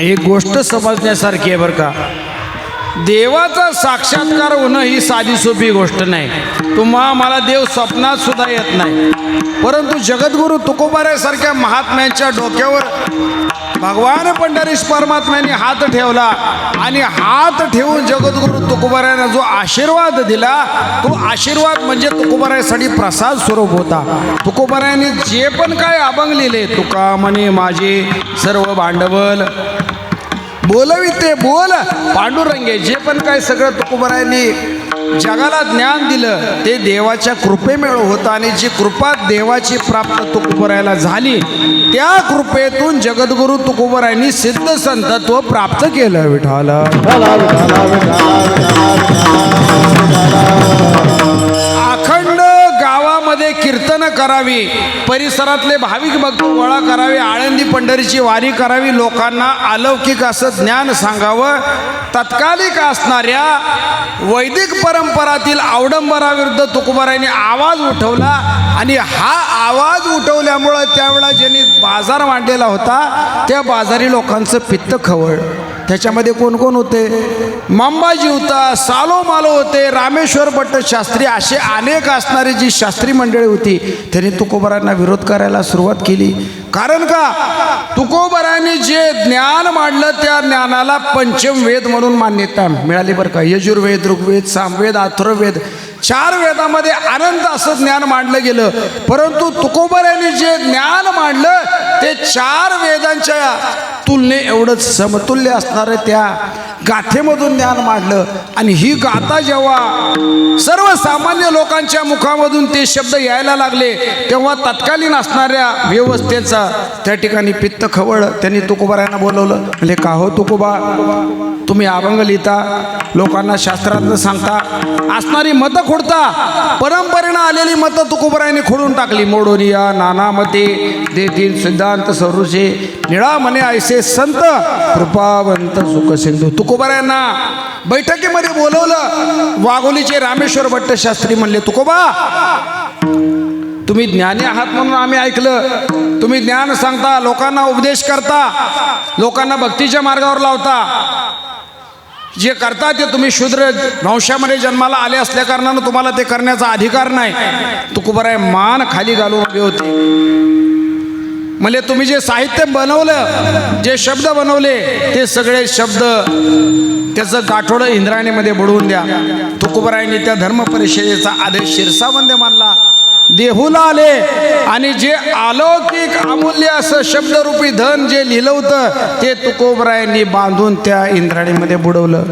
एक गोष्ट समजण्यासारखी आहे बरं का. देवाचा साक्षात्कार होणं ही साधी सोपी गोष्ट नाही. तुम्हा मला देव स्वप्नात सुद्धा येत नाही. परंतु जगद्गुरु तुकोबाऱ्यासारख्या महात्म्यांच्या डोक्यावर भगवान पंढरीश परमात्म्याने हात ठेवला आणि हात ठेवून जगद्गुरु तुकोबाऱ्यानं जो आशीर्वाद दिला तो आशीर्वाद म्हणजे तुकोबाऱ्यासाठी प्रसाद स्वरूप होता. तुकोबाऱ्याने जे पण काय अभंग लिहिले तुका म्हणे माझे सर्व भांडवल बोलविते बोल. पांडुरंगे जे पण काय सगळं तुकोबरायांनी जगाला ज्ञान दिलं ते देवाच्या कृपेमुळे होतं आणि जी कृपा देवाची प्राप्त तुकोबरायला झाली त्या कृपेतून जगद्गुरु तुकोबरायांनी सिद्ध संतत्व प्राप्त केलं विठाला करावी. परिसरातले भाविक भक्त गोळा करावे आळंदी पंढरीची वारी करावी लोकांना अलौकिक असं ज्ञान सांगावं. तत्कालिक असणाऱ्या वैदिक परंपरातील अवडंबराविरुद्ध तुकोबारायांनी आवाज उठवला आणि हा आवाज उठवल्यामुळं त्यावेळा ज्यांनी बाजार मांडलेला होता त्या बाजारी लोकांचं पित्त खवळ त्याच्यामध्ये कोण कोण होते? मांबाजी होता सालो मालो होते रामेश्वर भट्ट शास्त्री असे अनेक असणारी जी शास्त्री मंडळी होती त्यांनी तुकोबरांना विरोध करायला सुरुवात केली. कारण का? तुकोबरांनी जे ज्ञान मांडलं त्या ज्ञानाला पंचम वेद म्हणून मान्यता मिळाली बरं का. यजुर्वेद ऋग्वेद सामवेद अथर्ववेद चार वेदामध्ये अनंत असं ज्ञान मांडलं गेलं. परंतु तुकोबर यांनी जे ज्ञान मांडलं ते चार वेदांच्या तुलने एवढंच समतुल्य असणारं त्या. गाथेमधून ज्ञान मांडलं. आणि ही गाथा जेव्हा सर्वसामान्य लोकांच्या मुखामधून ते शब्द यायला लागले तेव्हा तत्कालीन असणाऱ्या व्यवस्थेचा त्या ठिकाणी पित्त खवळ त्यांनी तुकोबारायांना बोलवलं. म्हणजे का हो तुकोबा? तुम्ही अभंग लिहिता लोकांना शास्त्रातलं सांगता. असणारी मतं खोडता. परंपरेनं आलेली मतं तुकोबरायांनी खोडून टाकली. मोडोनिया नाना मते देतील सिद्धांत सरुषे निळा म्हणे ऐसे संत कृपावंत सुख सिंधू. बैठकीमध्ये बोलवलं. वाघोलीचे रामेश्वर भट्ट शास्त्री म्हणले तुकोबा तुम्ही ज्ञानी आहात म्हणून आम्ही ऐकलं. तुम्ही ज्ञान सांगता लोकांना उपदेश करता लोकांना भक्तीच्या मार्गावर लावता. जे करता ते तुम्ही शूद्र वंशामध्ये जन्माला आले असल्या कारणानं तुम्हाला ते करण्याचा अधिकार नाही. तुकोबराय मान खाली घालून उभे होते. म्हणजे तुम्ही जे साहित्य बनवलं जे शब्द बनवले ते सगळे शब्द त्याचं गाठोडं इंद्रायणीमध्ये बुडवून द्या. तुकोबरायांनी त्या धर्म परिषदेचा आदेश शिरसावंदे मानला. देहूला आले. आणि जे अलौकिक अमूल्य असं शब्दरूपी धन जे लिहिलं होतं ते तुकोबरायांनी बांधून त्या इंद्राणीमध्ये बुडवलं.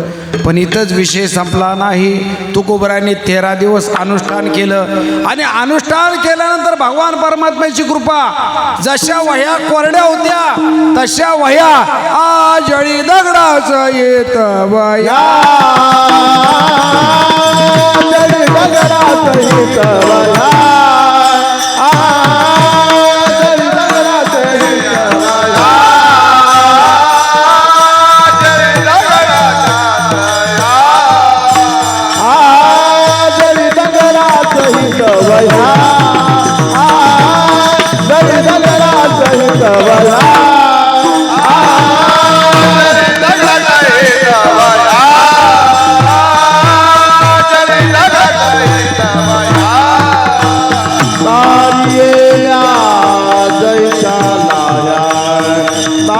पण इथंच विषय संपला नाही. तुकोबरायांनी तेरा दिवस अनुष्ठान केलं. आणि अनुष्ठान केल्यानंतर भगवान परमात्म्याची कृपा. जशा वह्या कोरड्या होत्या तशा वह्या आजळी दगडाच येत वया दगडा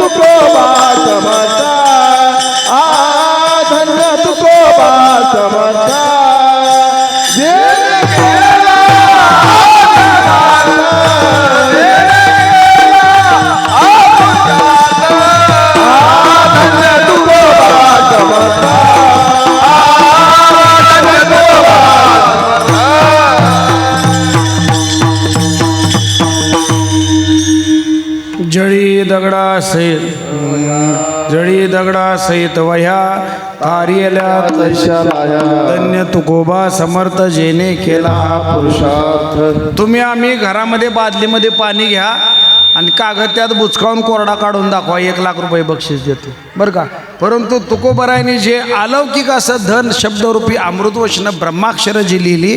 টুকরো सहित जळी दगडा सहित वह्या तारियल्या तशा धन्य तुकोबा समर्थ जेने केला. हा पुरुषार्थ. तुम्ही आम्ही घरामध्ये बादलीमध्ये पाणी घ्या आणि कागद त्यात बुचकावून कोरडा काढून दाखवा. एक लाख रुपये बक्षीस देतो. बरं का? परंतु तुकोबरायने जे अलौकिक असं धन शब्दरूपी अमृतवचनं ब्रह्माक्षर जी लिहिली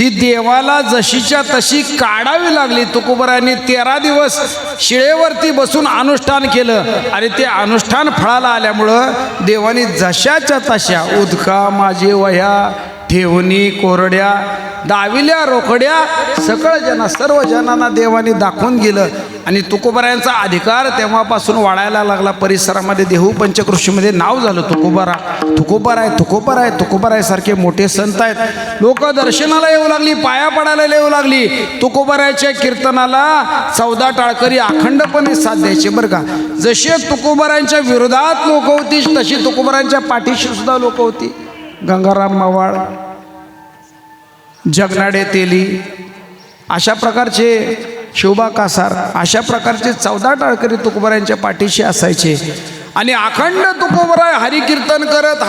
ती देवाला जशीच्या तशी काढावी लागली. तुकोबरायांनी तेरा दिवस शिळेवरती बसून अनुष्ठान केलं. आणि ते अनुष्ठान फळाला आल्यामुळं देवानी जशाच्या तशा उदका माझे वह्या ठेवणी कोरड्या दाविल्या रोकड्या सगळं जना सर्व जणांना देवाने दाखवून गेलं. आणि तुकोबारायांचा अधिकार तेव्हापासून वाढायला लागला. परिसरामध्ये देहू पंचकृषीमध्ये नाव झालं तुकोबारा. तुकोबाराय आहे तुकोबाराय आहे सारखे मोठे संत आहेत. लोक दर्शनाला येऊ लागली पाया पडायला येऊ लागली. तुकोबारायच्या कीर्तनाला चौदा टाळकरी अखंडपणे साथ द्यायचे बरं का. जसे तुकोबारांच्या विरोधात लोक होती तशी तुकोबारांच्या पाठीशी सुद्धा लोक होती. गंगाराम मावाळ जगनाडे तेली अशा प्रकारचे शिवबा कासार अशा प्रकारचे चौदा टाळकरी तुकोबऱ्यांच्या पाठीशी असायचे. आणि अखंड तुकोबराय हरिकीर्तन करत